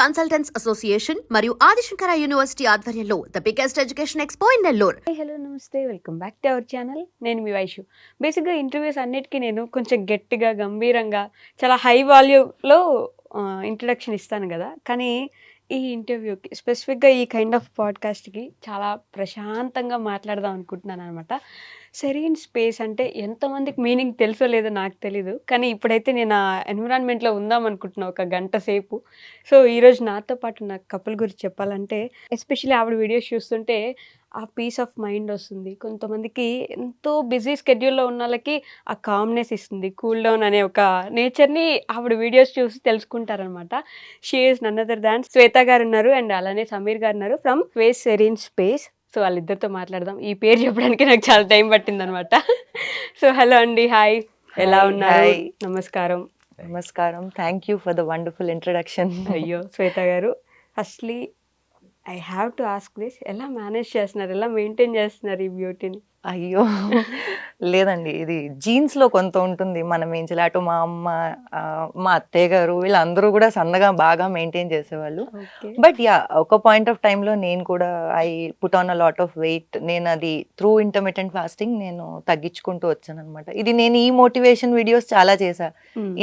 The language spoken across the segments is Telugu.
కన్సల్టెంట్స్ అసోసియేషన్ మరియు ఆదిశంకర యూనివర్సిటీ ఆధ్వర్యంలో the biggest education expo in Nellore. Hello నమస్తే welcome back to our channel నేను మీ వైషు. బేసిక్గా ఇంటర్వ్యూస్ అన్నిటికీ నేను కొంచెం గట్టిగా గంభీరంగా చాలా హై వాల్యూలో ఇంట్రడక్షన్ ఇస్తాను కదా. కానీ ఈ ఇంటర్వ్యూకి స్పెసిఫిక్గా ఈ కైండ్ ఆఫ్ పాడ్కాస్ట్కి చాలా ప్రశాంతంగా మాట్లాడదాం అనుకుంటున్నాను అనమాట సెరీన్ స్పేస్ అంటే ఎంతమందికి మీనింగ్ తెలుసో లేదో నాకు తెలీదు. కానీ ఇప్పుడైతే నేను ఆ ఎన్విరాన్మెంట్లో ఉందాం అనుకుంటున్నాను ఒక గంట సేపు. సో ఈరోజు నాతో పాటు నా కపుల్ గురించి చెప్పాలంటే ఎస్పెషల్లీ ఆవిడ వీడియోస్ చూస్తుంటే ఆ పీస్ ఆఫ్ మైండ్ వస్తుంది. కొంతమందికి ఎంతో బిజీ స్కెడ్యూల్లో ఉన్న వాళ్ళకి ఆ కామ్నెస్ ఇస్తుంది. కూల్ డౌన్ అనే ఒక నేచర్ని ఆవిడ వీడియోస్ చూసి తెలుసుకుంటారనమాట she is none other than Shweta garu ఉన్నారు అండ్ అలానే సమీర్ గారు ఉన్నారు from space serene space so వాళ్ళిద్దరితో మాట్లాడదాం. ఈ పేరు చెప్పడానికి నాకు చాలా టైం పట్టింది అనమాట సో హలో అండి హాయ్. ఎలా ఉన్నారు. నమస్కారం. నమస్కారం. Thank you for the wonderful introduction అయ్యో Shweta garu. Firstly I have to ask this ఎలా మేనేజ్ చేస్తున్నారు? ఎలా మెయింటైన్ చేస్తున్నారు ఈ బ్యూటీని అయ్యో! లేదండి. ఇది జీన్స్లో కొంత ఉంటుంది. మనం ఏం చేయాలి అటు మా అమ్మ మా అత్తయ్య గారు వీళ్ళందరూ కూడా సన్నగా బాగా మెయింటైన్ చేసేవాళ్ళు. బట్ యా ఒక పాయింట్ ఆఫ్లో నేను కూడా I put on a lot of weight నేను అది త్రూ ఇంటర్మీడియట్ ఫాస్టింగ్ నేను తగ్గించుకుంటూ వచ్చాను అనమాట ఇది నేను ఈ మోటివేషన్ వీడియోస్ చాలా చేశా.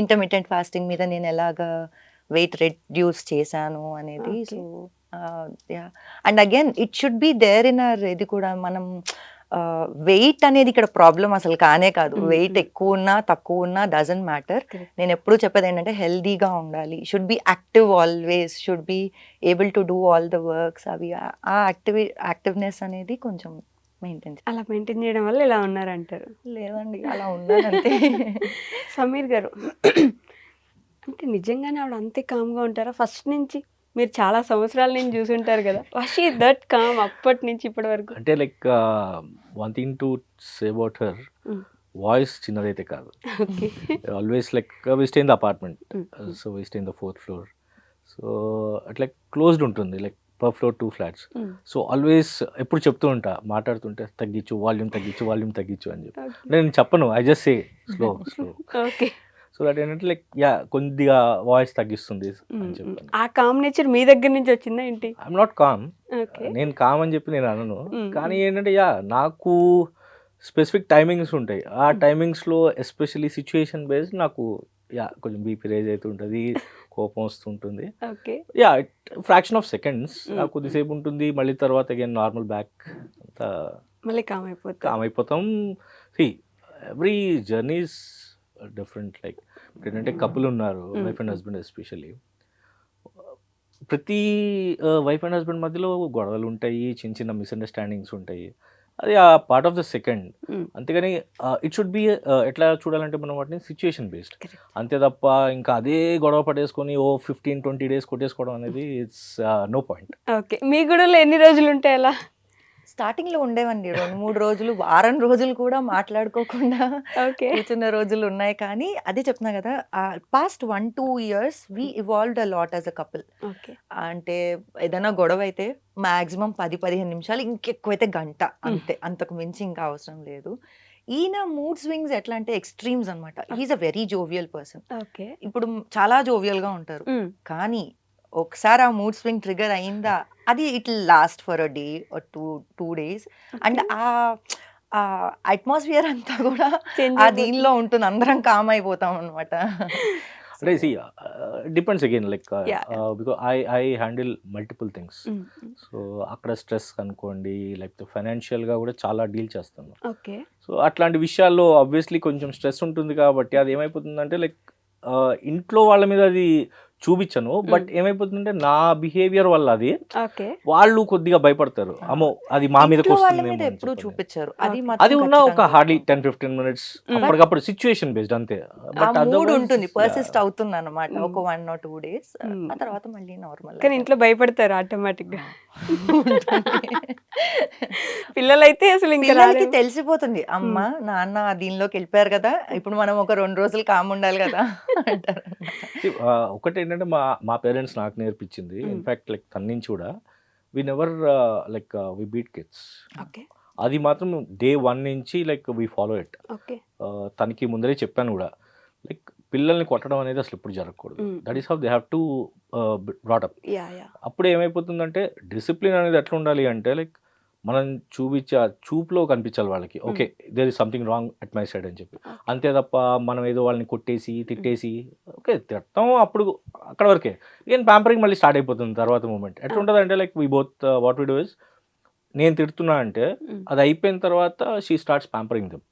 ఇంటర్మీడియట్ ఫాస్టింగ్ మీద నేను ఎలాగా వెయిట్ రెడ్యూస్ చేశాను అనేది. So and again it should be there in our ఇది కూడా మనం వెయిట్ అనేది ఇక్కడ ప్రాబ్లం అసలు కానే కాదు. Weight mm. ఎక్కువ ఉన్నా తక్కువ ఉన్నా డజంట్ మ్యాటర్. నేను ఎప్పుడు చెప్పేది ఏంటంటే హెల్దీగా ఉండాలి. Should be active always should be able to do all the works అవి ఆ- యాక్టివ్ యాక్టివ్నెస్ అనేది కొంచెం మెయింటైన్ అలా మెయింటైన్ చేయడం వల్ల ఇలా ఉన్నారంటారు. లేదండి అలా ఉన్నానంటే సమీర్ గారు అంటే నిజంగానే ఆవిడ అంతే కామ్గా ఉంటారా? ఫస్ట్ నుంచి మీరు చాలా సంవత్సరాల నుంచి చూసుంటారు కదా. వాష్ దట్ కామ్ అప్పటి నుంచి ఇప్పటి వరకు. అంటే like one thing to say about her. Voice చిన్నదైతే కాదు. Okay. Always like we stay in the apartment. So we stay in the fourth floor so అట్లా క్లోజ్డ్ ఉంటుంది like per floor two flats so always ఎప్పుడు చెప్తూ ఉంటా మాట్లాడుతుంటే తగ్గించు వాల్యూమ్ తగ్గించు వాల్యూమ్ తగ్గించు అని చెప్పి. నేను చెప్పను I just say slow slow okay. So that ఏంటంటే లైక్ యా కొద్దిగా వాయిస్ తగ్గిస్తుంది ఆ కామ్ నేచర్ మీ దగ్గర నుంచి వచ్చిందా ఏంటి? ఐఎమ్ నాట్ కామ్ నేను కామ్ అని చెప్పి నేను అనను. కానీ ఏంటంటే యా నాకు స్పెసిఫిక్ టైమింగ్స్ ఉంటాయి. ఆ టైమింగ్స్లో ఎస్పెషల్లీ సిచ్యుయేషన్ బేస్డ్ నాకు యా కొంచెం బీపీ రేజ్ అవుతుంటుంది కోపం వస్తుంటుంది. Okay yeah fraction of seconds. కొద్దిసేపు ఉంటుంది మళ్ళీ తర్వాత అగైన్ నార్మల్ బ్యాక్ అంతా మళ్ళీ కామ్ అయిపోతుంది కామ్ అయిపోతాం. ఎవ్రీ జర్నీస్ డిఫరెంట్ లైక్ ఏంటంటే కపుల్ ఉన్నారు. వైఫ్ అండ్ హస్బెండ్ ఎస్పెషల్లీ ప్రతి వైఫ్ అండ్ హస్బెండ్ మధ్యలో గొడవలు ఉంటాయి చిన్న చిన్న మిస్అండర్స్టాండింగ్స్ ఉంటాయి. అది ఆ పార్ట్ ఆఫ్ ద సెకండ్. అంతేగాని ఇట్ షుడ్ బి ఎట్లా చూడాలంటే మనం వాటిని సిచ్యుయేషన్ బేస్డ్. అంతే తప్ప ఇంకా అదే గొడవ పట్టేసుకొని ఓ ఫిఫ్టీన్ ట్వంటీ డేస్ కొట్టేసుకోవడం అనేది ఇట్స్ నో పాయింట్ ఓకే మీ గూడలో ఎన్ని రోజులు ఉంటాయి అలా? స్టార్టింగ్లో ఉండేవండి. రెండు మూడు రోజులు వారం రోజులు కూడా మాట్లాడుకోకుండా ఓకే. కూర్చున్న రోజులు ఉన్నాయి. కానీ అదే చెప్తున్నా కదా past one two years we evolved a lot as a couple. Okay. అంటే ఏదైనా గొడవ అయితే మాక్సిమం పది పదిహేను నిమిషాలు ఇంకెక్కువైతే గంట అంతే. అంతకు మించి ఇంకా అవసరం లేదు. ఈయన మూడ్ స్వింగ్స్ ఎట్లా అంటే ఎక్స్ట్రీమ్స్ అనమాట is a very jovial person. Okay. ఇప్పుడు చాలా జోవియల్గా ఉంటారు కానీ ఒకసారి ఆ మూడ్ స్వింగ్ ట్రిగర్ అయిందా అది it last for a day two two days. And ఆ అట్మాస్ఫియర్ అంతా కూడా ఆ దీనిలో ఉంటుంది. అందరం కామ్ అయిపోతాం అనమాట అంటే see depends again like because I I handle multiple things so అక్కడ స్ట్రెస్ అనుకోండి లేకపోతే ఫైనాన్షియల్గా కూడా చాలా డీల్ చేస్తాను. ఓకే. సో అట్లాంటి విషయాల్లో ఆబ్వియస్లీ కొంచెం స్ట్రెస్ ఉంటుంది కాబట్టి అది ఏమైపోతుందంటే లైక్ ఇంట్లో వాళ్ళ మీద అది చూపించను. బట్ ఏమైపోతుందంటే నా బిహేవియర్ వల్ల అది ఓకే. వాళ్ళు కొద్దిగా భయపడతారు. అమ్మో అది మా మీదకి వస్తుంది మీద ఎప్పుడు చూపించారు. అది అది ఉన్న ఒక హార్డ్లీ టెన్ ఫిఫ్టీన్ మినిట్స్. అప్పటికప్పుడు సిచ్యువేషన్ బేస్డ్ అంతే. బట్ మూడ్ ఉంటుంది. పర్సిస్ట్ అవుతుంది అనమాట Mm. ఒక వన్ ఆర్ టూ డేస్. ఆ తర్వాత మళ్ళీ నార్మల్ కానీ ఇంట్లో భయపడతారు ఆటోమేటిక్గా పిల్లలైతే అసలు ఇంకా. తెలిసిపోతుంది. అమ్మ నాన్న దీనిలోకి వెళ్ళిపోయారు కదా ఇప్పుడు మనం ఒక రెండు రోజులు కామ్ ఉండాలి కదా అంటారు. ఒకటి ఏంటంటే మా మా పేరెంట్స్ నాకు నేర్పించింది. ఇన్ఫాక్ట్ లైక్ తన నుంచి కూడా. We never like we beat kids okay. అది మాత్రం డే వన్ నుంచి like we follow it okay. తనకి ముందరే చెప్పాను కూడా. లైక్ పిల్లల్ని కొట్టడం అనేది అసలు ఇప్పుడు జరగకూడదు. That is how they have to brought up అప్పుడు ఏమైపోతుందంటే డిసిప్లిన్ అనేది ఎట్లా ఉండాలి అంటే లైక్ మనం చూపించే ఆ చూపులో కనిపించాలి వాళ్ళకి. Okay there is something wrong at my side అని చెప్పి. అంతే తప్ప మనం ఏదో వాళ్ళని కొట్టేసి తిట్టేసి ఓకే తిడతాం అప్పుడు అక్కడ వరకే. ఈయన ప్యాంపరింగ్ మళ్ళీ స్టార్ట్ అయిపోతుంది తర్వాత మూమెంట్ ఎట్లా ఉంటుంది అంటే like we both what we do is నేను తిడుతున్నా అంటే. అది అయిపోయిన తర్వాత షీ స్టార్ట్స్ ప్యాంపరింగ్ దమ్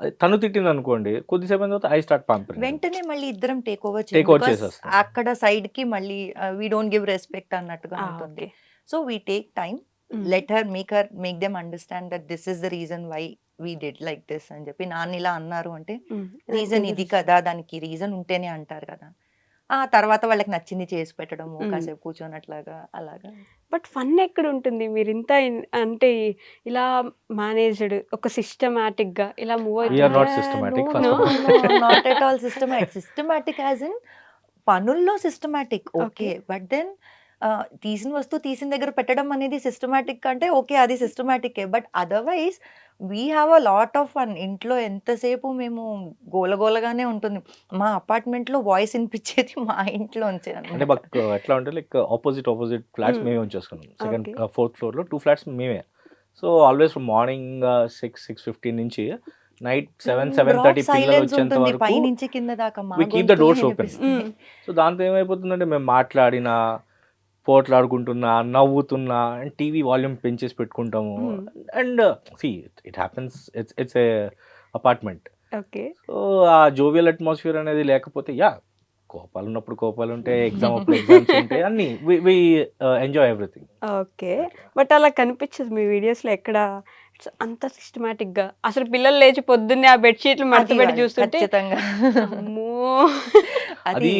అది తను తిట్టింది అనుకోండి కొద్దిసేపు తర్వాత ఐ స్టార్ట్ ప్యాంపరింగ్ వెంటనే మళ్ళీ ఇద్దరం టేక్ ఓవర్ Take over చేసేస్తాం. అక్కడ సైడ్కి మళ్ళీ వీ డోంట్ గివ్ రెస్పెక్ట్ అన్నట్టుగా ఉంటుంది. So we take time let her make her make them understand that this is the reason why we did like this అని చెప్పి నాన్న ఇలా అన్నారు అంటే రీజన్ ఇది కదా దానికి రీజన్ ఉంటేనే అంటారు కదా. ఆ తర్వాత వాళ్ళకి నచ్చింది చేసి పెట్టడము Mm. కాసేపు కూర్చొనట్లాగా అలాగా. బట్ ఫన్ ఎక్కడ ఉంటుంది మీరు ఇంత అంటే ఇలా మేనేజ్డ్ ఒక సిస్టమాటిక్గా ఇలా move We are not systematic, first of all. Not at all systematic systematic as in పనుల్లో systematic okay Okay. But then తీసిన వస్తువు తీసిన దగ్గర పెట్టడం అనేది సిస్టమాటిక్ అంటే ఓకే అది systematic but otherwise we have a lot of fun ఇంట్లో ఎంతసేపు మేము గోలగోలగానే ఉంటుంది మా apartment లో వాయిస్ వినిపించేది మా ఇంట్లోంచే అంటే. మాకు ఎట్లా అంటే లైక్ ఆపోజిట్ ఆపోజిట్ ఫ్లాట్స్. మేమే ఉంచేసుకున్నాం సెకండ్. ఫోర్త్ ఫ్లోర్లో టూ ఫ్లాట్స్ మేమే so always morning six six fifteen నుంచి నైట్ సెవెన్ సెవెన్ థర్టీ పిల్లలు వచ్చేంత ఉంటుంది వరకు పైనుంచి కింద దాకా మా గొంతులే doors open. వినిపిస్తాయి. సో దాంతో ఏమైపోతుందంటే మేము మాట్లాడినా పోట్లాడుకుంటున్నా నవ్వుతున్నా అండ్ టీవీ వాల్యూమ్ పెంచేసి పెట్టుకుంటాము. And see it happens it's it's a apartment okay. So ఆ జోవియల్ అట్మాస్ఫియర్ అనేది లేకపోతే యా కోపాలు ఉన్నప్పుడు కోపాలు ఉంటాయి ఎగ్జామ్ అప్పుడు ఎగ్జామ్స్ ఉంటాయి అన్ని. We enjoy everything okay. But అలా కనిపించదు మీ వీడియోస్లో ఎక్కడ? అంత సిస్టమాటిక్గా. అసలు పిల్లలు లేచి పొద్దున్నే ఆ బెడ్షీట్లు మడత పెట్టి చూస్తుంటే అది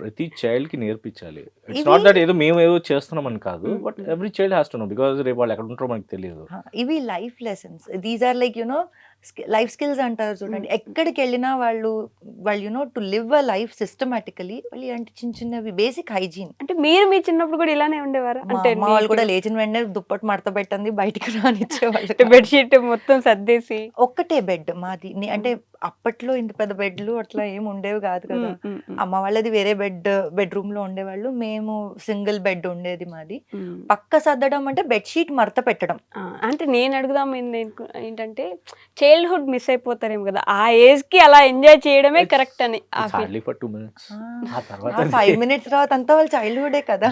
ప్రతి చైల్డ్కి నేర్పించాలి. ఇట్స్ నాట్ దట్ ఏదో మేము ఏదో చేస్తున్నాం అని కాదు. But every child has to know because రేపు వాళ్ళు ఎక్కడ ఉంటారో మనకి తెలియదు. ఇవి life lessons these are like you know life skills అంటారు చూడండి. ఎక్కడికి వెళ్ళినా వాళ్ళు వాళ్ళు you know to live a life systematically వాళ్ళు అంటే చిన్న చిన్నవి బేసిక్ హైజీన్ అంటే మీరు మీ చిన్నప్పుడు కూడా ఇలానే ఉండేవారా? మా అంటే అమ్మ వాళ్ళు కూడా లేచిన వెంటనే దుప్పటి మడత పెట్టండి బయటికి రానిచ్చేవాళ్ళు బెడ్షీట్ మొత్తం సర్దేసి. ఒక్కటే బెడ్ మాది. అంటే అప్పట్లో ఇంత పెద్ద బెడ్లు అట్లా ఏమి ఉండేవి కాదు కదా. అమ్మ వాళ్ళది వేరే బెడ్ బెడ్రూమ్లో ఉండేవాళ్ళు. మేము సింగిల్ బెడ్ ఉండేది మాది. పక్క సర్దడం అంటే బెడ్షీట్ మడత పెట్టడం. అంటే నేను అడుగుదాం ఏంటంటే చైల్డ్హుడ్ మిస్ అయిపోతారేమో కదా. ఆ ఏజ్కి అలా ఎంజాయ్ చేయడమే కరెక్ట్ అని ఫైవ్ మినిట్స్ తర్వాత అంతా వాళ్ళ చైల్డ్హుడే కదా.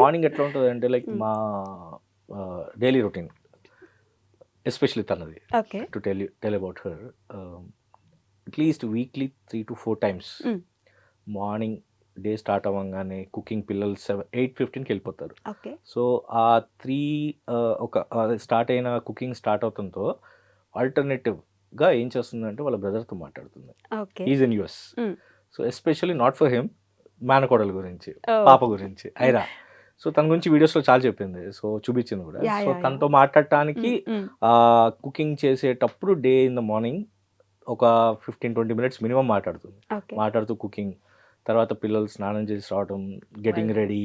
మార్నింగ్ ఎట్లా ఉంటుంది అంటే లైక్ Mm. మా డైలీ రొటీన్ ఎస్పెషలీ తనది. To tell tell about her at least weekly three two four times. Morning day start అవ్వగానే కుకింగ్ పిల్లలు సెవెన్ ఎయిట్ ఫిఫ్టీన్కి వెళ్ళిపోతారు. ఓకే సో ఆ త్రీ ఒక స్టార్ట్ అయిన కుకింగ్ స్టార్ట్ అవుతుందో ఆల్టర్నేటివ్గా ఏం చేస్తుందంటే వాళ్ళ బ్రదర్తో మాట్లాడుతుంది. Is in US. So especially not for him మేనకోడల గురించి. పాప గురించి ఐరా. సో తన గురించి వీడియోస్లో చాలా చెప్పింది. సో చూపించింది కూడా. సో తనతో మాట్లాడటానికి కుకింగ్ చేసేటప్పుడు డే ఇన్ ద మార్నింగ్ ఒక ఫిఫ్టీన్ ట్వంటీ మినిట్స్ మినిమం మాట్లాడుతుంది. మాట్లాడుతూ కుకింగ్ తర్వాత పిల్లలు స్నానం చేసి రావడం గెటింగ్ రెడీ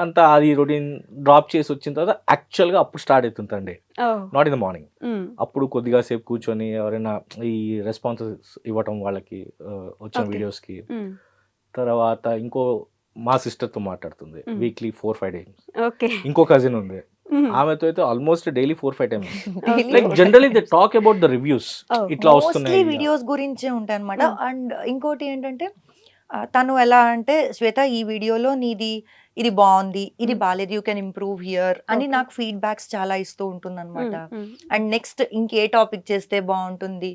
అంతా అది రొటీన్ డ్రాప్ చేసి వచ్చిన తర్వాత యాక్చువల్గా అప్పుడు స్టార్ట్ అవుతుందండి oh, not in the morning అప్పుడు కొద్దిగా సేపు కూర్చొని ఎవరైనా ఈ రెస్పాన్సెస్ ఇవ్వటం వాళ్ళకి వచ్చిన Okay. వీడియోస్కి ఉమ్, తర్వాత ఇంకో మా సిస్టర్తో మాట్లాడుతుంది Mm. Weekly four five times okay ఇంకో కజిన్ ఉంది. ఉమ్, ఆమెతో అయితే almost daily four five times like generally they talk about the reviews. ఇట్లా వస్తున్నాయి వీడియోస్ గురించే ఉంటాయి అనమాట. అండ్ ఇంకోటి ఏంటంటే ఆ, తను ఎలా అంటే శ్వేత ఈ వీడియోలో నీది ఇది బాగుంది ఇది. బాగాలేదు యూ కెన్ ఇంప్రూవ్ హియర్ అని. నాకు ఫీడ్బ్యాక్స్ చాలా ఇస్తూ ఉంటుంది అనమాట అండ్ నెక్స్ట్ ఇంకే టాపిక్ చేస్తే బాగుంటుంది?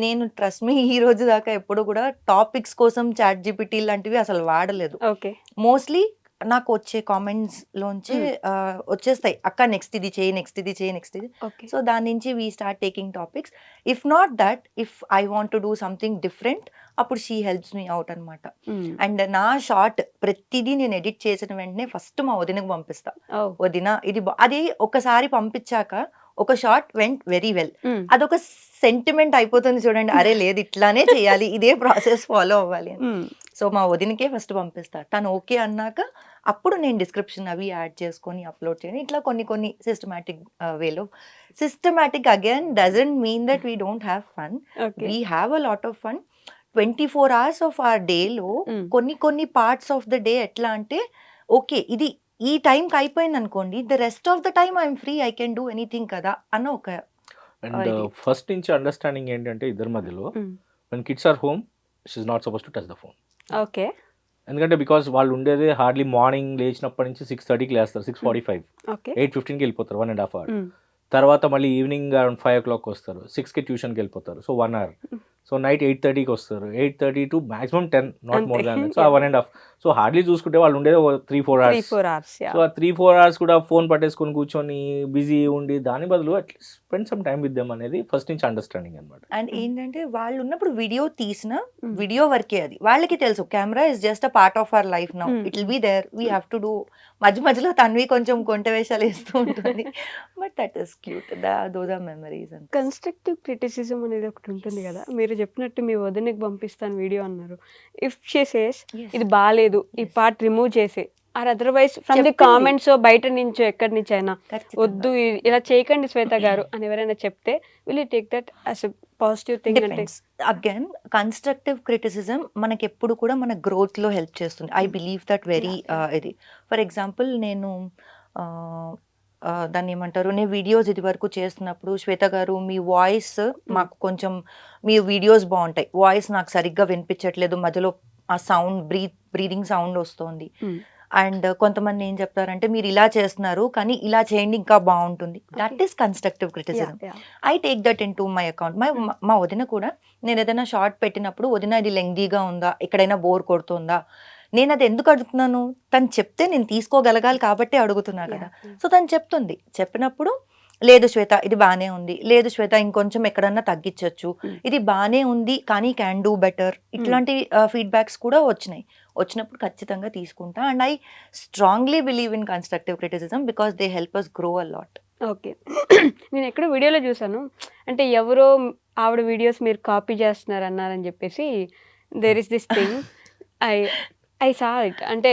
నేను ట్రస్ట్ మీ ఈ రోజు దాకా ఎప్పుడు కూడా టాపిక్స్ కోసం చాట్ జీపీటీ లాంటివి అసలు వాడలేదు. ఓకే. మోస్ట్లీ నాకు వచ్చే కామెంట్స్ లోంచి వచ్చేస్తాయి. అక్క నెక్స్ట్ ఇది చేయి నెక్స్ట్ ఇది చేయి నెక్స్ట్ ఇది. సో దాని నుంచి we start taking topics if not that if I want to do something different అప్పుడు షీ హెల్ప్స్ మీ అవుట్ అనమాట అండ్ నా షార్ట్ ప్రతిదీ నేను ఎడిట్ చేసిన వెంటనే ఫస్ట్ మా వదినకు పంపిస్తా. వదిన ఇది అది ఒకసారి పంపించాక ఒక షార్ట్ వెంట్ వెరీ వెల్ అదొక సెంటిమెంట్ అయిపోతుంది చూడండి. అరే లేదు ఇట్లానే చేయాలి. ఇదే ప్రాసెస్ ఫాలో అవ్వాలి అని. సో మా వదినకే ఫస్ట్ పంపిస్తా. తను ఓకే అన్నాక అప్పుడు నేను డిస్క్రిప్షన్ అవి యాడ్ చేసుకొని అప్లోడ్ చేయడం ఇట్లా కొన్ని కొన్ని సిస్టమాటిక్ వేలో systematic again doesn't mean that we don't have fun we have a lot of fun twenty four hours of our డేలో. కొన్ని కొన్ని పార్ట్స్ ఆఫ్ ద డే ఎట్లా అంటే ఓకే ఇది ఈ టైంకి అయిపోయింది అనుకోండి the rest of the time I'm free I can do anything కదా అన్న ఒక అండ్. ఫస్ట్ నుంచి అండర్స్టాండింగ్ ఏంటంటే ఇద్దరి మధ్యలో when kids are home she's not supposed to touch the phone okay. ఎందుకంటే బికాస్ వాళ్ళు ఉండేదే హార్డ్లీ మార్నింగ్ లేచినప్పటి నుంచి సిక్స్ థర్టీకి లేస్తారు six forty five okay. Eight ఫిఫ్టీన్కి వెళ్ళిపోతారు వన్ అండ్ హాఫ్ అవర్. తర్వాత మళ్ళీ evening around five o'clock వస్తారు సిక్స్కి ట్యూషన్కి వెళ్ళిపోతారు so one hour. So night eight థర్టీకి వస్తారు. Eight thirty to maximum ten not more. Than so one and half. So hardly చూసుకుంటే వాళ్ళు ఉండేది three four three hours four hours so ఆ త్రీ ఫోర్ అవర్స్ కూడా ఫోన్ పట్టేసుకొని కూర్చొని బిజీ ఉండి దాని బదులు at least spend some time with them అనేది ఫస్ట్ నుంచి అండర్స్టాండింగ్ అనమాట అండ్. ఏంటంటే వాళ్ళు ఉన్నప్పుడు వీడియో తీసిన. వీడియో వరకే అది. వాళ్ళకి తెలుసు camera is just a part of our life now. It will be there we have to do మధ్య మధ్యలో తన్వి కొంచెం కొంట వేషాలు వేస్తూ ఉంటుంది. But that is cute those are memories and constructive criticism అనేది ఒకటి ఉంటుంది కదా. మీరు చెప్పినట్టు మీ వదినకి పంపిస్తాను వీడియో అన్నారు. ఇఫ్ షీ సేస్ ఇది బాగాలేదు ఈ. పార్ట్ రిమూవ్ చేసి. Or otherwise from the. Comments బయట నుంచో ఎక్కడి నుంచి అయినా వద్దు ఇలా చేయకండి శ్వేత గారు అని ఎవరైనా చెప్తే will take that as positive thing అంటే అగైన్ కన్స్ట్రక్టివ్ క్రిటిసిజం మనకి ఎప్పుడు కూడా మన గ్రోత్లో హెల్ప్ చేస్తుంది. ఐ బిలీవ్ దట్ వెరీ ఇది. ఫర్ ఎగ్జాంపుల్ నేను uh, దాన్ని ఏమంటారు నేను వీడియోస్ ఇది వరకు చేస్తున్నప్పుడు శ్వేత గారు మీ వాయిస్ మాకు కొంచెం మీ వీడియోస్ బాగుంటాయి. వాయిస్ నాకు సరిగ్గా వినిపించట్లేదు. మధ్యలో ఆ సౌండ్ బ్రీత్ బ్రీదింగ్ సౌండ్ వస్తుంది. అండ్ కొంతమంది ఏం చెప్తారంటే మీరు ఇలా చేస్తున్నారు కానీ ఇలా చేయండి ఇంకా బాగుంటుంది. That. Is constructive criticism I take that in to my account my మా వదిన కూడా నేను ఏదైనా షార్ట్ పెట్టినప్పుడు వదిన ఇది లెంగ్దీగా ఉందా? ఎక్కడైనా బోర్ కొడుతుందా? నేను అది ఎందుకు అడుగుతున్నాను? తను చెప్తే నేను తీసుకోగలగాలి కాబట్టి అడుగుతున్నా కదా. సో తను చెప్తుంది. చెప్పినప్పుడు లేదు శ్వేత ఇది బాగానే ఉంది. లేదు శ్వేత ఇంకొంచెం ఎక్కడన్నా తగ్గించవచ్చు Mm. ఇది బాగానే ఉంది కానీ క్యాన్ డూ బెటర్ ఇట్లాంటి ఫీడ్బ్యాక్స్ కూడా వచ్చినాయి. వచ్చినప్పుడు ఖచ్చితంగా తీసుకుంటా. And I strongly believe in constructive criticism because they help us grow a lot okay నేను ఎక్కడో వీడియోలో చూసాను అంటే ఎవరో ఆవిడ వీడియోస్ మీరు కాపీ చేస్తున్నారు అన్నారని చెప్పేసి there is this thing I I saw it. అంటే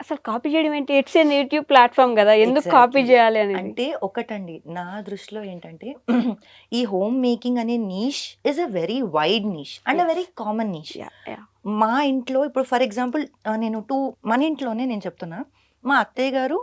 అసలు కాపీ చేయడం ఏంటి? ఇట్స్ ఎన్ యూట్యూబ్ ప్లాట్ఫామ్ కదా. ఎందుకు కాపీ. చేయాలి అనేది? అంటే ఒకటండి. నా దృష్టిలో ఏంటంటే ఈ హోమ్ మేకింగ్ అనే niche is a very wide niche and a. Very common niche. మా ఇంట్లో ఇప్పుడు ఫర్ ఎగ్జాంపుల్ నేను టూ మన ఇంట్లోనే నేను చెప్తున్నా. మా అత్తయ్య గారు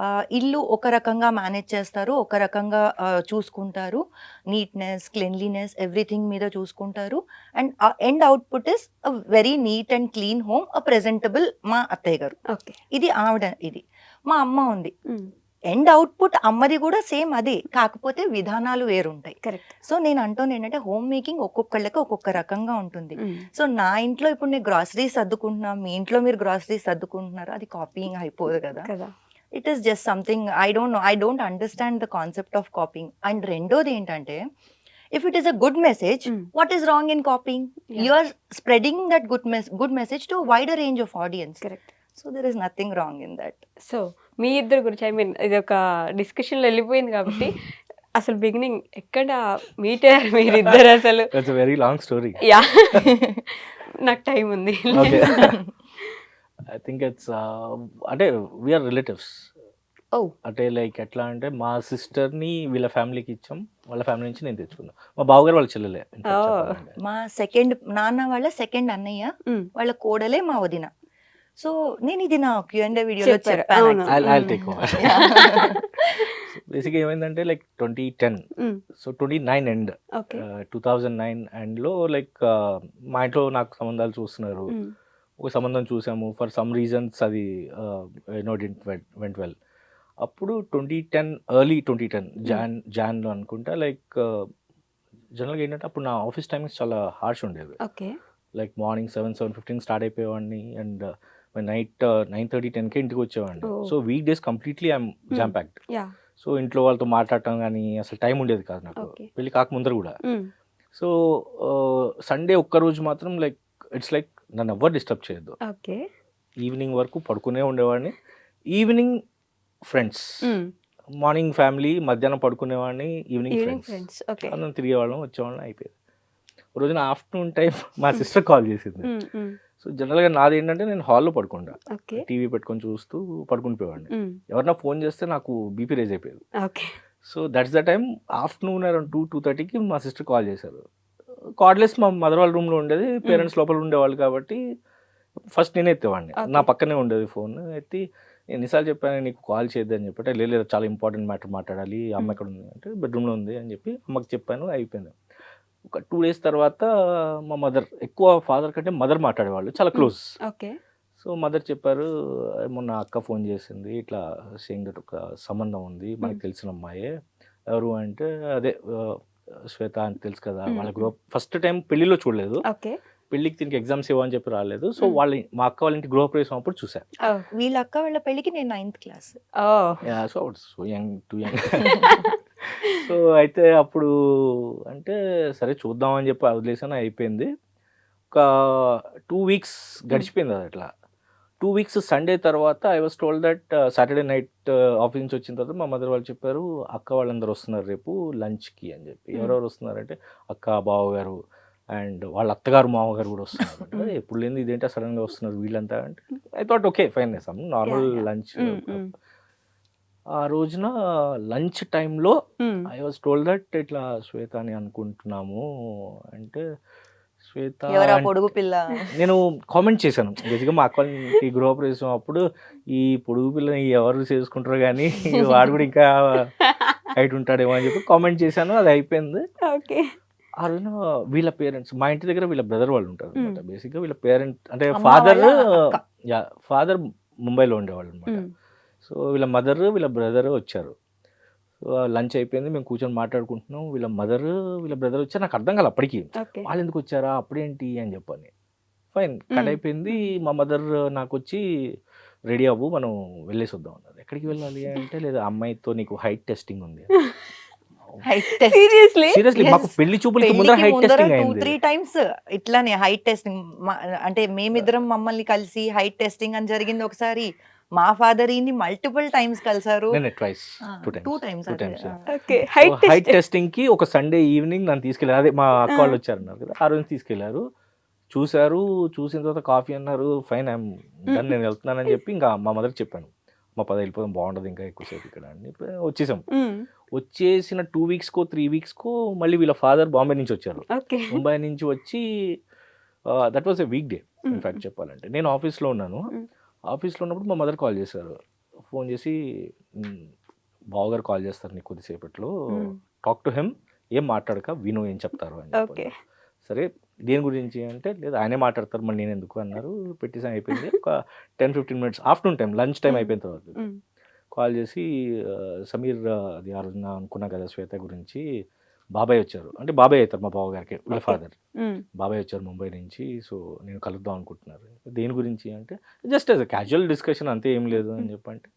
ఆ, ఇల్లు ఒక రకంగా మేనేజ్ చేస్తారు ఒక రకంగా ఆ, చూసుకుంటారు. నీట్నెస్ క్లెన్లీనెస్ ఎవ్రీథింగ్ మీద చూసుకుంటారు. And end output is very neat and clean home a presentable మా అత్తయ్య గారు. ఓకే. ఇది ఆవిడ ఇది. మా అమ్మ ఉంది. ఎండ్ అవుట్పుట్ అమ్మది కూడా సేమ్ అదే కాకపోతే విధానాలు వేరుంటాయి. కరెక్ట్. సో నేను అంటోను ఏంటంటే హోమ్ మేకింగ్ ఒక్కొక్కళ్ళకి ఒక్కొక్క రకంగా ఉంటుంది. సో నా ఇంట్లో ఇప్పుడు నేను గ్రాసరీస్ సర్దుకుంటున్నా మీ ఇంట్లో మీరు గ్రాసరీస్ సర్దుకుంటున్నారు? అది కాపీయింగ్ అయిపోదు కదా. కదా. It is just something I don't know I don't understand the concept of copying and రెండోది ఏంటంటే if it is a good message. What is wrong in copying. You are spreading that good mess good message to wider range of audience correct so there is nothing wrong in that so మీ ఇద్దరు గురించి ఐ మీన్ ఇది ఒక డిస్కషన్లో వెళ్ళిపోయింది కాబట్టి అసలు బిగినింగ్ ఎక్కడ మీట్ అయ్యారు మీరు ఇద్దరు అసలు వెరీ లాంగ్ స్టోరీ యా నాకు టైం ఉంది. ఐ థింక్ ఇట్స్ అంటే వీఆర్ రిలేటివ్స్ Oh. అంటే లైక్ ఎట్లా అంటే మా సిస్టర్ని వీళ్ళ ఫ్యామిలీకి ఇచ్చాం వాళ్ళ ఫ్యామిలీ నుంచి నేను తెచ్చుకున్నాను మా బావగారు వాళ్ళ చెల్లెలే Oh. మా సెకండ్ నాన్న వాళ్ళ సెకండ్ అన్నయ్య Mm. వాళ్ళ కోడలే మా వదిన సో నేను ఇది నా క్యూఎండే వీడియోలో. చెప్పాను Mm. over. బేసిక్గా ఏమైందంటే like twenty ten. So twenty nine end two thousand nine ఎండ్లో లైక్ మా ఇంట్లో నాకు సంబంధాలు చూస్తున్నారు Mm. ఒక సంబంధం చూసాము. ఫర్ సమ్ రీజన్స్ అది నో డింట్ వెంట్ వెల్. అప్పుడు twenty ten early twenty ten Jan జాన్లో అనుకుంటా లైక్ జనరల్గా ఏంటంటే అప్పుడు నా ఆఫీస్ టైమింగ్స్ చాలా హార్ష్ ఉండేవి. Okay. Like morning seven seven fifteen start అయిపోయేవాడిని and night nine thirty టెన్కే ఇంటికి వచ్చేవాడిని. So weekdays completely I'm jam packed. So ఇంట్లో వాళ్ళతో మాట్లాడటం కానీ అసలు టైం ఉండేది కాదు నాకు. పెళ్ళి కాకముందర కూడా. Mm. సో సండే ఒక్కరోజు మాత్రం లైక్ ఇట్స్ లైక్ నన్ను ఎవ్వరు డిస్టర్బ్ చేయొద్దు. ఓకే. ఈవినింగ్ వరకు పడుకునే ఉండేవాడిని. Evening friends. మార్నింగ్ ఫ్యామిలీ మధ్యాహ్నం పడుకునేవాడిని ఈవినింగ్ ఫ్రెండ్స్. అందరం తిరిగేవాళ్ళం వచ్చేవాళ్ళం అయిపోయేది. రోజున ఆఫ్టర్నూన్ టైం మా సిస్టర్ కాల్ చేసింది. సో జనరల్గా నాది ఏంటంటే నేను హాల్లో పడుకుంటా. టీవీ పెట్టుకొని చూస్తూ పడుకుని పోయేవాడిని. ఎవరన్నా ఫోన్ చేస్తే నాకు బీపీ రేజ్ అయిపోయేది. Okay. So that's the time afternoon around two two థర్టీకి మా సిస్టర్ కాల్ చేశారు. కార్డ్లెస్ మా మదర్ వాళ్ళ రూమ్లో ఉండేది పేరెంట్స్ లోపల ఉండేవాళ్ళు కాబట్టి ఫస్ట్ నేనే ఎత్తేవాడిని. నా పక్కనే ఉండేది ఫోన్ ఎత్తి ఎన్నిసార్లు చెప్పాను నీకు కాల్ చేయొద్దని చెప్పి లేదు లేదు చాలా ఇంపార్టెంట్ మ్యాటర్ మాట్లాడాలి అమ్మ ఎక్కడ ఉంది? అంటే బెడ్రూమ్లో ఉంది అని చెప్పి అమ్మకి చెప్పాను అయిపోయింది. ఒక టూ డేస్ తర్వాత మా మదర్ ఎక్కువ ఫాదర్ కంటే మదర్ మాట్లాడేవాళ్ళు చాలా క్లోజ్ ఓకే. సో మదర్ చెప్పారు మొన్న అక్క ఫోన్ చేసింది ఇట్లా సేయింగ్ దట్ ఒక సంబంధం ఉంది మనకు. తెలిసిన అమ్మాయే. ఎవరు అంటే అదే శ్వేత అని తెలుసు కదా. వాళ్ళ గ్రూప్ ఫస్ట్ టైం పెళ్ళిలో చూడలేదు. ఓకే. పెళ్ళికి దీనికి ఎగ్జామ్స్ ఇవ్వని చెప్పి రాలేదు. సో. వాళ్ళ మా అక్క వాళ్ళ ఇంటి గృహప్రవేశం అప్పుడు చూసా. వీళ్ళ అక్క వాళ్ళ పెళ్ళికి నేను ninth class. So so young too young so అయితే అప్పుడు అంటే సరే చూద్దాం అని చెప్పి వదిలేసాను అయిపోయింది. ఒక టూ వీక్స్ గడిచిపోయింది అది అట్లా. టూ వీక్స్ సండే తర్వాత I was told that Saturday night office నుంచి వచ్చిన తర్వాత మా మదర్ వాళ్ళు చెప్పారు అక్క వాళ్ళందరూ వస్తున్నారు రేపు లంచ్కి అని చెప్పి. ఎవరెవరు వస్తున్నారంటే అక్క బావగారు అండ్ వాళ్ళ అత్తగారు మామగారు కూడా వస్తున్నారు అంటే. ఎప్పుడు లేని ఇదేంటో సడన్గా వస్తున్నారు వీళ్ళంతా అంటే I thought okay fine some normal. Lunch. ఆ రోజున లంచ్ టైంలో ఐ వాజ్ టోల్డ్ దట్ ఇట్లా శ్వేత అని అనుకుంటున్నాము అంటే శ్వేత ఎవరా పొడుగు పిల్ల? నేను కామెంట్ చేశాను. బేసిక్గా మా అక్క గృహప్రవేశం అప్పుడు ఈ పొడుగు పిల్లని ఎవరు చేసుకుంటారు కానీ వాడు కూడా ఇంకా హైట్ ఉంటాడేమో అని చెప్పి కామెంట్ చేశాను. అది అయిపోయింది. ఓకే. ఆ రోజున వీళ్ళ పేరెంట్స్ మా ఇంటి దగ్గర వీళ్ళ బ్రదర్ వాళ్ళు ఉంటారు అనమాట బేసిక్గా వీళ్ళ పేరెంట్ అంటే అమ్మ ఫాదర్ వాళ్ళ అక్క. యా ఫాదర్ ముంబైలో ఉండేవాళ్ళు అనమాట సో వీళ్ళ మదర్ వీళ్ళ బ్రదర్ వచ్చారు. లంచ్ అయిపోయింది మేము కూర్చొని మాట్లాడుకుంటున్నాం. వీళ్ళ మదర్ వీళ్ళ బ్రదర్ వచ్చారు. నాకు అర్థం కాలే అప్పటికి. వాళ్ళు ఎందుకు వచ్చారా? అప్పుడేంటి? అని చెప్పని. ఫైన్. కట్. అయిపోయింది. మా మదర్ నాకు వచ్చి రెడీ అవ్వు మనం వెళ్ళేసి వద్దాం అన్నారు. ఎక్కడికి వెళ్ళాలి అంటే లేదా అమ్మాయితో నీకు హైట్ టెస్టింగ్ ఉంది height test. Seriously? Seriously Yes. మాకు పెళ్ళి చూపులకి ముందర పెళ్ళికి హైట్ ముందర టెస్టింగ్ అయింది. త్రీ టైమ్స్ ఇట్లానే హైట్ టెస్టింగ్. అంటే మేమిద్దరం మమ్మల్ని కలిసి హైట్ టెస్టింగ్ అని జరిగింది ఒకసారి. మా ఫాదర్ ఈని మల్టిపుల్ టైమ్స్ కలిసారు. Twice two two times height height test టెస్టింగ్కి ఒక సండే ఈవినింగ్ నన్ను తీసుకెళ్ళారు. అదే మా అక్క వాళ్ళు. వచ్చారన్నారు కదా ఆ రోజు తీసుకెళ్ళారు చూశారు చూసిన తర్వాత కాఫీ అన్నారు ఫైన్ ఐఎమ్ డన్ నేను వెళ్తున్నానని చెప్పి ఇంకా మా మదర్ చెప్పాను. మా పద వెళ్ళిపోదాం బాగుండదు ఇంకా ఎక్కువసేపు ఇక్కడ అని వచ్చేసాం. వచ్చేసిన టూ వీక్స్కో త్రీ వీక్స్కో మళ్ళీ వీళ్ళ ఫాదర్ బాంబే నుంచి వచ్చారు. ఓకే. ముంబై నుంచి వచ్చి that was a weekday in fact చెప్పాలంటే. నేను ఆఫీస్లో ఉన్నాను. ఆఫీస్లో ఉన్నప్పుడు మా మదర్ కాల్ చేశారు. ఫోన్ చేసి "మ్, బావగారు కాల్ చేస్తారు నీకు కొద్దిసేపట్లో. Talk to him. ఏం మాట్లాడక విను ఏం చెప్తారు అని. సరే దేని గురించి అంటే లేదు ఆయనే మాట్లాడతారు మరి నేను ఎందుకు అన్నారు. పెట్టేసాను అయిపోయింది. ఒక ten fifteen minutes afternoon time lunch time. అయిపోయిన తర్వాత. కాల్ చేసి సమీర్ అది ఆ రోజున అనుకున్నా కదా శ్వేత గురించి. బాబాయ్ వచ్చారు. అంటే బాబాయ్ అవుతారు మా బావగారికి వీళ్ళ Okay. ఫాదర్ బాబాయ్ వచ్చారు ముంబై నుంచి సో నేను కలుద్దాం అనుకుంటున్నారు. దేని గురించి అంటే just as a casual discussion అంతే ఏం లేదు అని చెప్పంటే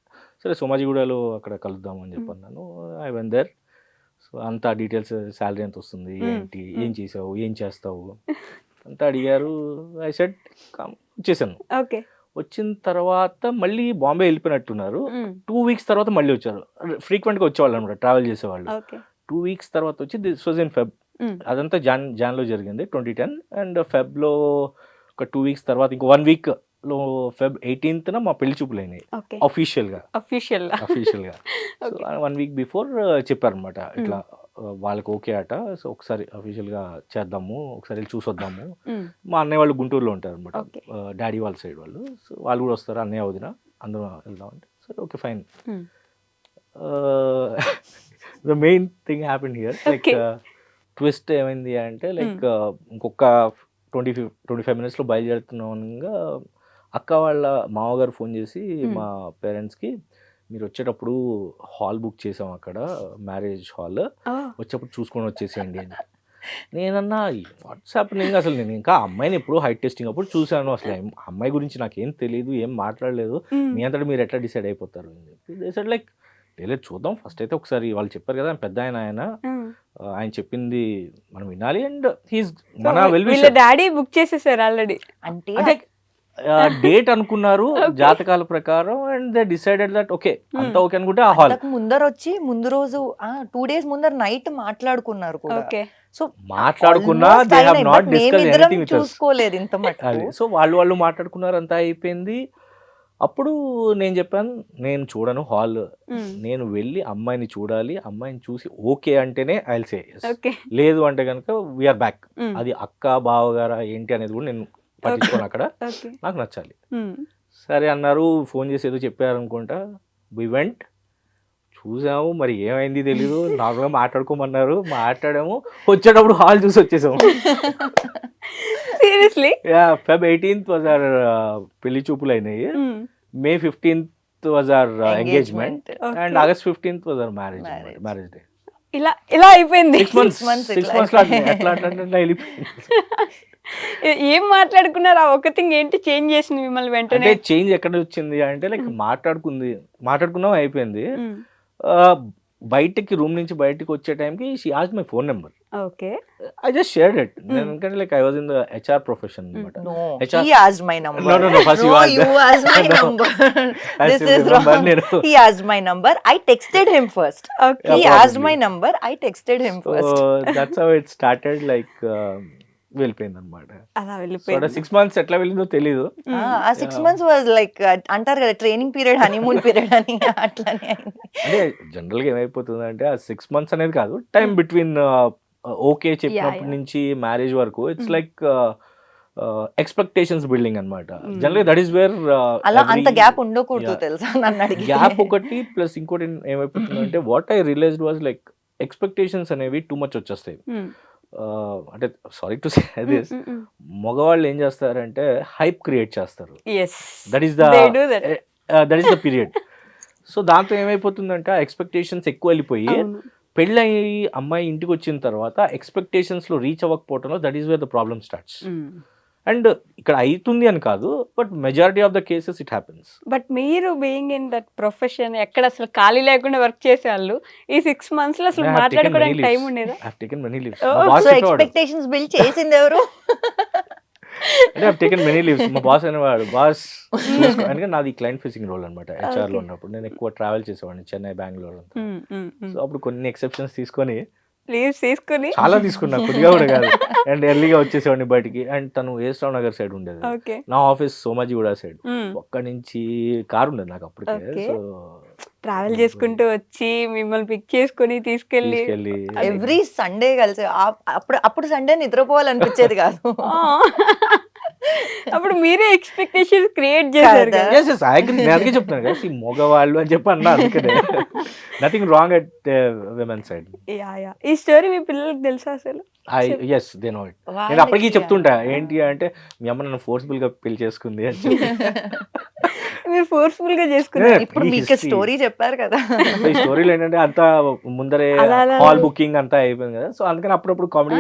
సరే సోమాజిగూడలో అక్కడ కలుద్దాం అని చెప్పన్నాను. ఐ వన్ దర్ సో అంతా డీటెయిల్స్ శాలరీ ఎంత వస్తుంది. ఏంటి ఏం చేసావు ఏం చేస్తావు? అంతా అడిగారు. ఐ సెట్ వచ్చేసాను. ఓకే వచ్చిన తర్వాత మళ్ళీ బాంబే వెళ్ళిపోయినట్టున్నారు. టూ వీక్స్ తర్వాత మళ్ళీ వచ్చారు. ఫ్రీక్వెంట్గా వచ్చేవాళ్ళు అనమాట ట్రావెల్ చేసేవాళ్ళు. ఓకే టూ వీక్స్ తర్వాత వచ్చి దిస్ వాజ్ ఇన్ ఫెబ్. అదంతా జాన్ జాన్లో జరిగింది ట్వంటీ టెన్. అండ్ ఫెబ్లో ఒక టూ వీక్స్ తర్వాత ఇంకో వన్ వీక్లో ఫెబ్ ఎయిటీన్త్న మా పెళ్ళి చూపులు అయినాయి అఫీషియల్గా అఫీషియల్ అఫీషియల్గా. వన్ వీక్ బిఫోర్ చెప్పారనమాట ఇట్లా uh, వాళ్ళకి ఓకే అట. సో ఒకసారి అఫీషియల్గా చేద్దాము ఒకసారి వెళ్ళి చూసొద్దాము. మా అన్నయ్య వాళ్ళు గుంటూరులో ఉంటారు అనమాట Okay. డాడీ వాళ్ళ సైడ్ వాళ్ళు. సో వాళ్ళు కూడా వస్తారు అన్నయ్య వదిన. అందరం వెళ్దాం అంటే సరే okay fine. The main thing happen here like. Twist ఏమైంది అంటే లైక్ ఇంకొక ట్వంటీ ఫిఫ్ ట్వంటీ ఫైవ్ మినిట్స్లో బయలుదేరుతున్నాగా అక్క వాళ్ళ మామగారు ఫోన్ చేసి Hmm. మా పేరెంట్స్కి మీరు వచ్చేటప్పుడు హాల్ బుక్ చేసాం అక్కడ మ్యారేజ్ హాల్ వచ్చేప్పుడు చూసుకొని వచ్చేసేయండి అని. నేనన్నా వాట్సాప్ నేను అసలు నేను ఇంకా అమ్మాయిని ఎప్పుడు హైట్ టెస్టింగ్ అప్పుడు చూశాను. అసలు అమ్మాయి గురించి నాకు తెలియదు ఏం మాట్లాడలేదు. మీ అంతటా మీరు ఎట్లా డిసైడ్ అయిపోతారు అని చెప్పి దేశాడు లైక్ లేదు చూద్దాం. ఫస్ట్ అయితే ఒకసారి వాళ్ళు చెప్పారు కదా పెద్ద ఆయన ఆయన ఆ, ఆయన చెప్పింది మనం వినాలి అండ్ హీస్ మన వెల్ డాడీ బుక్ చేసేసారు ఆల్రెడీ అంటే అంటే డేట్ అనుకున్నారు. జాతకాల ప్రకారం and they decided that okay అంతా ఓకే అనుకుంటే ఆ హాల్ అంతకు ముందర వచ్చి ముందు రోజు టూ డేస్ ముందర నైట్ మాట్లాడుకున్నారు కూడా. ఓకే సో మాట్లాడుకున్నా they have not discuss anything with చూసుకోలేదు ఇంత సో వాళ్ళు వాళ్ళు మాట్లాడుకున్నారు అంతా అయిపోయింది. అప్పుడు నేను చెప్పాను నేను చూడను హాల్. నేను వెళ్ళి అమ్మాయిని చూడాలి. అమ్మాయిని చూసి ఓకే అంటేనే ఐ సే లేదు అంటే కనుక వీఆర్ బ్యాక్. అది అక్క బావగారా ఏంటి అనేది కూడా నేను పట్టించుకోను అక్కడ. నాకు నచ్చాలి. సరే అన్నారు ఫోన్ చేసి ఏదో చెప్పారు అనుకుంటా వి వెంట్ చూసాము మరి ఏమైంది తెలీదు. నార్మల్గా మాట్లాడుకోమన్నారు. మాట్లాడాము. వచ్చేటప్పుడు హాల్ చూసి వచ్చేసాము. Seriously yeah Feb eighteenth was our పెళ్ళి చూపులు అయినాయి. May fifteenth was our engagement. And August fifteenth was our marriage. Marriage day ఇలా ఇలా అయిపోయింది. సిక్స్ మంత్స్ months సిక్స్ ఇట్లా మంత్స్ అయిపోయింది. ఎట్లా అంటే వెళ్ళిపోయింది. ఏ- మాట్లాడుకున్నారు? ఆ ఒక్క థింగ్ ఏంటి? చేంజ్ చేసింది మిమ్మల్ని అంటే వెంటనే చేంజ్ ఎక్కడ వచ్చింది అంటే లైక్ మాట్లాడుకుంది మాట్లాడుకున్నాం అయిపోయింది. ఉమ్. ఆ, బయటికి రూమ్ నుంచి బయటికి వచ్చే టైంకి she Aaj my phone number okay I just shared it నేను ఎందుకంటే like I was in the HR profession అనమాట No, HR he asked my number. No, no, no, first you no, asked. you asked my No. number. I this still is remember wrong. నేను. He asked my number. I texted him first. Okay Yeah, he asked probably. my number. I texted him so first. That's how it started like వెళ్ళిపోయింది అనమాట అలా సో వెళ్ళిపోయింది సిక్స్ మంత్స్ ఎట్లా వెళ్ళిందో తెలీదు ఆ సిక్స్. మంత్స్ వాజ్ లైక్ అంటారు కదా ట్రైనింగ్ పీరియడ్ హనీమూన్ పీరియడ్ అని అట్లానే అంటే జనరల్గా ఏమైపోతుంది అంటే ఆ సిక్స్ మంత్స్ అనేది కాదు టైం Hmm. బిట్వీన్ ఓకే చెప్పినప్పటి. నుంచి మ్యారేజ్ వరకు it's Hmm. Like expectations building అనమాట Hmm. General that is where అలా అంత గ్యాప్ ఉండకూడదు. తెలుసా నన్ను గ్యాప్ ఒకటి ప్లస్ ఇంకోటి ఏమైపోతుందంటే what I realized was like expectations అనేవి టూ మచ్ వచ్చేస్తాయి. Uh, అంటే సారీ టు సే దిస్. మగవాళ్ళు ఏం చేస్తారంటే హైప్ క్రియేట్ చేస్తారు that is that is the period so దాంతో ఏమైపోతుందంటే ఎక్స్పెక్టేషన్స్ ఎక్కువ వెళ్ళిపోయి. పెళ్ళయి అమ్మాయి ఇంటికి వచ్చిన తర్వాత ఎక్స్పెక్టేషన్స్లో reach అవ్వకపోవడంలో that is where the problem starts. And ఇక్కడ అవుతుంది అని కాదు but majority of the cases it happens but మీరు బీయింగ్ ఇన్ దట్ ప్రొఫెషన్ ఎక్కడ అసలు ఖాళీ లేకుండా వర్క్ చేసే వాళ్ళు ఈ సిక్స్ మంత్స్లో అసలు మాట్లాడుకోవడానికి టైం ఉండేదా? Taken many leaves Oh, expectations build చేసింది ఎవరు? అంటే టేకెన్ మెనీ లీవ్స్ మా బాస్ అనేవాడు బాస్ ఎందుకంటే నాది క్లయింట్ ఫేసింగ్ రోల్ అనమాట హెచ్ఆర్లో. ఉన్నప్పుడు. నేను ఎక్కువ ట్రావెల్ చేసేవాడిని చెన్నై బెంగళూరు. సో అప్పుడు కొన్ని ఎక్సెప్షన్స్ తీసుకొని లీవ్స్ తీసుకుని. చాలా తీసుకున్నా కొద్దిగా కూడా కాదు. అండ్ ఎర్లీగా వచ్చేసేవాడిని బయటికి. అండ్ తను ఏస్రావు నగర్ సైడ్ ఉండేది. నా ఆఫీస్ సోమాజిగూడ సైడ్. ఒక్కడి నుంచి కార్ ఉండేది నాకు అప్పటికే. సో ట్రావెల్ చేసుకుంటూ వచ్చి మిమ్మల్ని పిక్ చేసుకుని తీసుకెళ్ళి ఎవ్రీ సండే కలిసి అప్పుడు అప్పుడు సండే నిద్రపోవాలనిపించేది కాదు. అప్పుడు మీరే ఎక్స్పెక్టేషన్ క్రియేట్ చేశారు కదా. కదా. Yes, yes, I agree. నేను అందుకే చెప్తాను కదా ఈ మగవాళ్ళు అని చెప్పి అన్నా అందుకనే nothing wrong at women side yeah yeah ఈ స్టోరీ మీ పిల్లలకి తెలుసా అసలు? I yes they know it నేను అప్పటికీ చెప్తుంటా ఏంటి అంటే మీ అమ్మ నన్ను ఫోర్స్ఫుల్గా పెళ్ళి చేసుకుంది అని చెప్పి. మీరు ఫోర్స్ఫుల్గా చేసుకున్నారు ఇప్పుడు మీకు. స్టోరీ చెప్పారు కదా. ఈ స్టోరీలో ఏంటంటే అంతా ముందరే హాల్. బుకింగ్ అంతా అయిపోయింది కదా. సో అందుకని అప్పుడప్పుడు కామెడీ